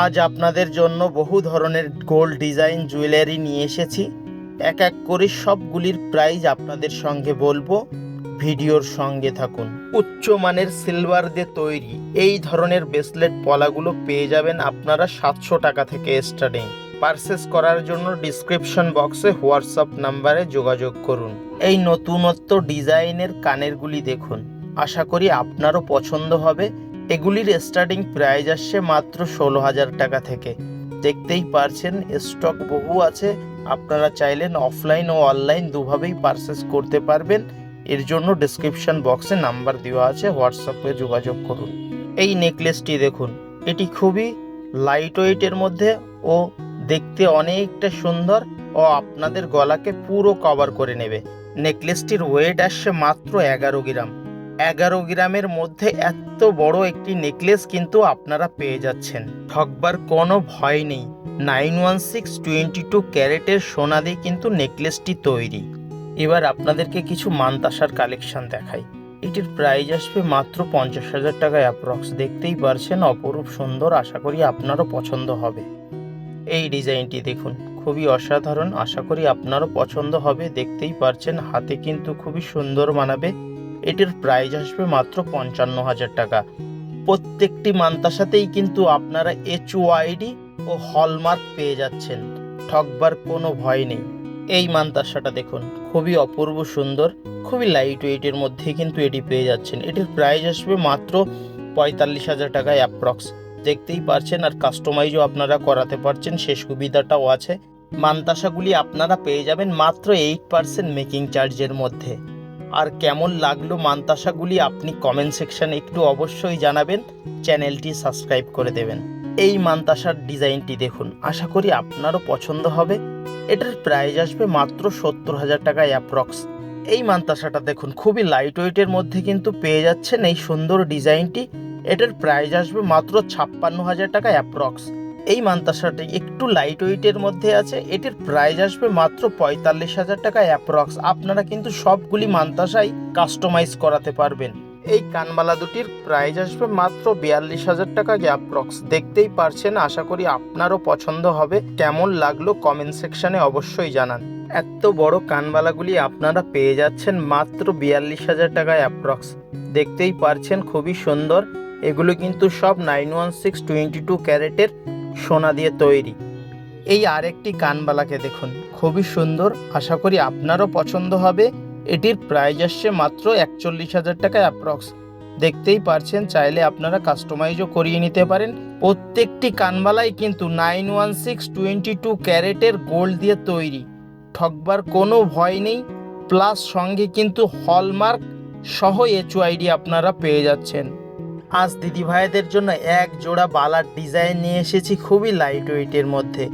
আজ আপনাদের জন্য বহু ধরনের গোল্ড ডিজাইন জুয়েলারি নিয়ে এসেছি। এক এক করে সবগুলির প্রাইস আপনাদের সঙ্গে বলব। ভিডিওর সঙ্গে থাকুন। উচ্চমানের সিলভার দিয়ে তৈরি এই ধরনের ব্রেসলেট পলাগুলো পেয়ে যাবেন আপনারা সাতশো টাকা থেকে স্টার্টিং পারচেস করার জন্য ডিসক্রিপশন বক্সে হোয়াটসঅ্যাপ নাম্বারে যোগাযোগ করুন। এই নতুনত্ব ডিজাইনের কানেরগুলি দেখুন। আশা করি আপনারও পছন্দ হবে। এগুলির স্টার্টিং প্রাইস আসছে মাত্র ষোলো হাজার টাকা থেকে। দেখতেই পারছেন স্টক বহু আছে। আপনারা চাইলেন অফলাইন ও অনলাইন দুভাবেই পারচেস করতে পারবেন। এর জন্য ডিসক্রিপশন বক্সে নাম্বার দেওয়া আছে হোয়াটসঅ্যাপে যোগাযোগ করুন। এই নেকলেসটি দেখুন, এটি খুবই লাইট ওয়েটের মধ্যে ও দেখতে অনেকটা সুন্দর ও আপনাদের গলাকে পুরো কভার করে নেবে। নেকলেসটির ওয়েট আসছে মাত্র এগারো গ্রাম। এগারো গ্রামের মধ্যে এত বড় একটি নেকলেস কিন্তু আপনারা পেয়ে যাচ্ছেন। ঠকবার কোনো ভয় নেই। Nine one six twenty two ক্যারেটের সোনা দিয়ে কিন্তু নেকলেসটি তৈরি। এবার আপনাদেরকে কিছু মানতাসার কালেকশন দেখাই। এটির প্রাইস আসবে মাত্র পঞ্চাশ হাজার টাকায় অ্যাপ্রক্স। দেখতেই পারছেন, অপরূপ সুন্দর, আশা করি আপনারও পছন্দ হবে। এই ডিজাইনটি দেখুন, খুবই অসাধারণ, আশা করি আপনারও পছন্দ হবে। দেখতেই পারছেন, হাতে কিন্তু খুবই সুন্দর মানাবে। এটির প্রাইস আসবে মাত্র পঞ্চান্ন হাজার টাকা। প্রত্যেকটি মান্তাসাতেই কিন্তু আপনারা এইচ ওয়াইডি ও হলমার্ক পেয়ে যাচ্ছেন। ঠকবার কোনো ভয় নেই। এই মান্তাসাটা দেখুন, খুবই অপূর্ব সুন্দর, খুবই লাইট ওয়েটের মধ্যে কিন্তু এটি পেয়ে যাচ্ছেন। এটির প্রাইস আসবে মাত্র পঁয়তাল্লিশ হাজার টাকায় অ্যাপ্রক্স দেখতেই পারছেন আর কাস্টমাইজও আপনারা করাতে পারছেন সে সুবিধাটাও আছে। মান্তাসাগুলি আপনারা পেয়ে যাবেন মাত্র এইট পার্সেন্ট মেকিং চার্জের মধ্যে। আর কেমন লাগল মান্তাসাগুলি আপনি কমেন্ট সেকশানে একটু অবশ্যই জানাবেন, চ্যানেলটি সাবস্ক্রাইব করে দেবেন। এই মান্তাসার ডিজাইনটি দেখুন, আশা করি আপনারও পছন্দ হবে। এটার প্রাইস আসবে মাত্র সত্তর হাজার টাকা অ্যাপ্রক্স এই মান্তাসাটা দেখুন, খুবই লাইট ওয়েটের মধ্যে কিন্তু পেয়ে যাচ্ছেন এই সুন্দর ডিজাইনটি। এটার প্রাইস আসবে মাত্র ছাপ্পান্ন হাজার টাকা অ্যাপ্রক্স এই মান্তাসাটি একটু লাইট ওয়েটের মধ্যে আছে। এটির প্রাইস আসবে মাত্র পঁয়তাল্লিশ হাজার টাকা অ্যাপ্রক্স আপনারা কিন্তু সবগুলি মান্তাসাই কাস্টমাইজ করাতে পারবেন। এই কানবালা দুটির প্রাইস আসবে মাত্র বিয়াল্লিশ হাজার টাকা অ্যাপ্রক্স দেখতেই পারছেন, আশা করি আপনারও পছন্দ হবে। কেমন লাগল কমেন্ট সেকশনে অবশ্যই জানান। এত বড় কানবালাগুলি আপনারা পেয়ে যাচ্ছেন মাত্র বিয়াল্লিশ হাজার টাকা অ্যাপ্রক্স দেখতেই পারছেন, খুবই সুন্দর। এগুলো কিন্তু সব nine one six twenty two ক্যারেটের সোনা দিয়ে তৈরি। এই আরেকটি কানবালাকে দেখুন। খুবই সুন্দর। আশা করি আপনারও পছন্দ হবে। এটির প্রাইস আসছে মাত্র একচল্লিশ হাজার টাকা অ্যাপ্রক্স দেখতেই পারছেন, চাইলে আপনারা কাস্টমাইজও করিয়ে নিতে পারেন। প্রত্যেকটি কানবালাই কিন্তু nine one six twenty two ক্যারেটের গোল্ড দিয়ে তৈরি। ঠকবার কোনো ভয় নেই। প্লাস সঙ্গে কিন্তু হলমার্ক সহ এইচওআইডি আপনারা পেয়ে যাচ্ছেন। আজ দিদি ভাইদের জন্য এক জোড়া বালার ডিজাইন নিয়ে এসেছি খুবই লাইট ওয়েটের মধ্যে।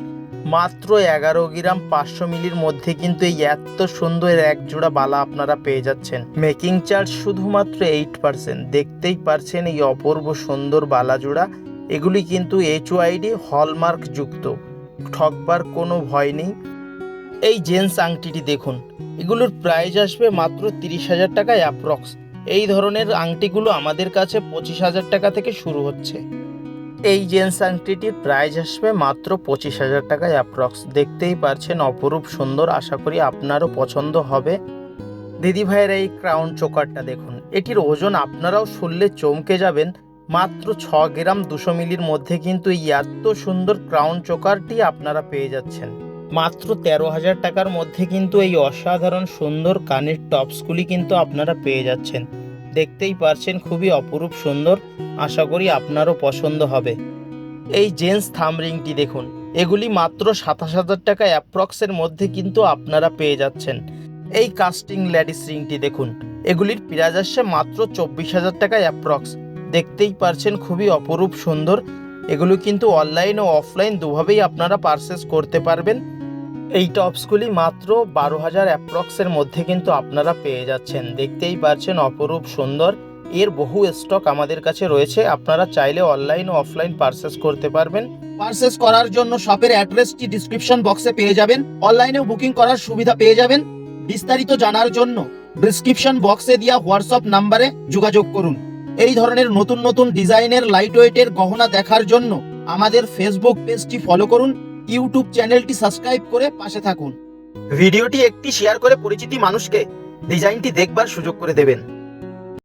মাত্র এগারো গ্রাম পাঁচশো মিলির মধ্যে কিন্তু এই এত সুন্দর এক জোড়া বালা আপনারা পেয়ে যাচ্ছেন। মেকিং চার্জ শুধুমাত্র এইট পার্সেন্ট দেখতেই পারছেন এই অপূর্ব সুন্দর বালা জোড়া। এগুলি কিন্তু এইচওআইডি হলমার্ক যুক্ত। ঠকবার কোনো ভয় নেই। এই জেন্টস আংটিটি দেখুন। এগুলোর প্রাইস আসবে মাত্র তিরিশ হাজার টাকায় অ্যাপ্রক্স এই ধরনের আংটিগুলো আমাদের কাছে পঁচিশ হাজার টাকা থেকে শুরু হচ্ছে। এই জেন্টস আংটিটির প্রাইস আসবে মাত্র পঁচিশ হাজার টাকায় অ্যাপ্রক্স। দেখতেই পারছেন অপরূপ সুন্দর, আশা করি আপনারও পছন্দ হবে। দিদি ভাইয়ের এই ক্রাউন চোকারটা দেখুন, এটির ওজন আপনারাও শুনলে চমকে যাবেন। মাত্র ছ গ্রাম দুশো মিলির মধ্যে কিন্তু এই এত সুন্দর ক্রাউন চোকারটি আপনারা পেয়ে যাচ্ছেন। মাত্র তেরো হাজার টাকার মধ্যে কিন্তু এই অসাধারণ সুন্দর কানের টপসগুলি কিন্তু আপনারা পেয়ে যাচ্ছেন। দেখতেই পারছেন খুবই অপরূপ সুন্দর। আশা করি আপনারও পছন্দ হবে। এই জেন্টস থাম রিংটি দেখুন। এগুলি মাত্র সাতাশ হাজার টাকা অ্যাপ্রক্সের মধ্যে কিন্তু আপনারা পেয়ে যাচ্ছেন। এই কাস্টিং ল্যাডিস রিংটি দেখুন। এগুলির আসছে মাত্র চব্বিশ হাজার টাকা অ্যাপ্রক্স। দেখতেই পারছেন খুবই অপরূপ সুন্দর। এগুলো কিন্তু অনলাইন ও অফলাইন দুভাবেই আপনারা পারচেস করতে পারবেন। এই টপসগুলি মাত্র বারো হাজার অ্যাপ্রক্সের মধ্যে কিন্তু আপনারা পেয়ে যাচ্ছেন। দেখতেই পারছেন অপরূপ সুন্দর। এর বহু স্টক আমাদের কাছে রয়েছে। আপনারা চাইলে অনলাইন ও অফলাইন পারচেস করতে পারবেন। পারচেস করার জন্য শপের অ্যাড্রেসটি ডিসক্রিপশন বক্সে পেয়ে যাবেন। অনলাইনেও বুকিং করার সুবিধা পেয়ে যাবেন। বিস্তারিত জানার জন্য ডিসক্রিপশন বক্সে দেওয়া হোয়াটসঅ্যাপ নাম্বারে যোগাযোগ করুন। এই ধরনের নতুন নতুন ডিজাইনের লাইট ওয়েটের গহনা দেখার জন্য আমাদের ফেসবুক পেজটি ফলো করুন। ইউটিউব চ্যানেলটি সাবস্ক্রাইব করে পাশে থাকুন। ভিডিওটি একটি শেয়ার করে পরিচিতি মানুষকে ডিজাইনটি দেখবার সুযোগ করে দেবেন।